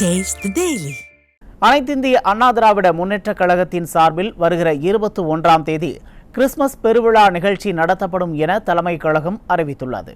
The Daily. அனைத்திந்திய அண்ணா திராவிட முன்னேற்றக் கழகத்தின் சார்பில் வருகிற இருபத்தி ஒன்றாம் தேதி கிறிஸ்துமஸ் பெருவிழா நிகழ்ச்சி நடத்தப்படும் என தலைமை கழகம் அறிவித்துள்ளது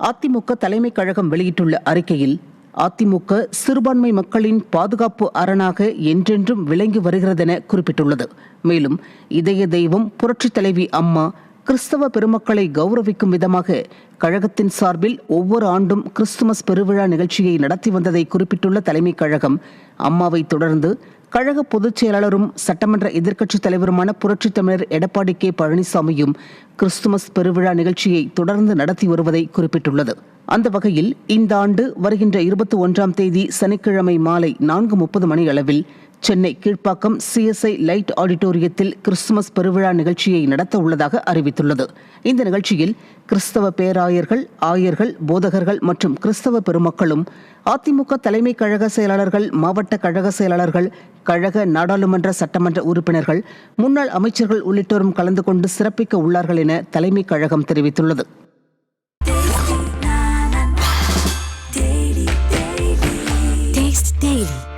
அதிமுக தலைமை கழகம் வெளியிட்டுள்ள அறிக்கையில் அதிமுக சிறுபான்மை மக்களின் பாதுகாப்பு அரணாக என்றென்றும் விளங்கி வருகிறதென குறிப்பிட்டுள்ளது மேலும் இதய தெய்வம் புரட்சித் தலைவி அம்மா கிறிஸ்தவ பெருமக்களை கௌரவிக்கும் விதமாக கழகத்தின் சார்பில் ஒவ்வொரு ஆண்டும் கிறிஸ்துமஸ் பெருவிழா நிகழ்ச்சியை நடத்தி வந்ததை குறிப்பிட்டுள்ள தலைமை கழகம் அம்மாவை தொடர்ந்து கழக பொதுச் செயலாளரும் சட்டமன்ற எதிர்க்கட்சித் தலைவருமான புரட்சித் தமிழர் எடப்பாடி கே. பழனிசாமியும் கிறிஸ்துமஸ் பெருவிழா நிகழ்ச்சியை தொடர்ந்து நடத்தி வருவதை குறிப்பிட்டுள்ளது. அந்த வகையில் இந்த ஆண்டு வருகின்ற இருபத்தி ஒன்றாம் தேதி சனிக்கிழமை மாலை நான்கு முப்பது மணி அளவில் சென்னை கீழ்ப்பாக்கம் சிஎஸ்ஐ லைட் ஆடிட்டோரியத்தில் கிறிஸ்துமஸ் பெருவிழா நிகழ்ச்சியை நடத்த உள்ளதாக அறிவித்துள்ளது இந்த நிகழ்ச்சியில் கிறிஸ்தவ பேராயர்கள் ஆயர்கள் போதகர்கள் மற்றும் கிறிஸ்தவ பெருமக்களும் அதிமுக தலைமை கழக செயலாளர்கள் மாவட்ட கழக செயலாளர்கள் கழக நாடாளுமன்ற சட்டமன்ற உறுப்பினர்கள் முன்னாள் அமைச்சர்கள் உள்ளிட்டோரும் கலந்து கொண்டு சிறப்பிக்க உள்ளார்கள் என தலைமை கழகம் தெரிவித்துள்ளது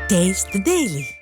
Taste the Daily.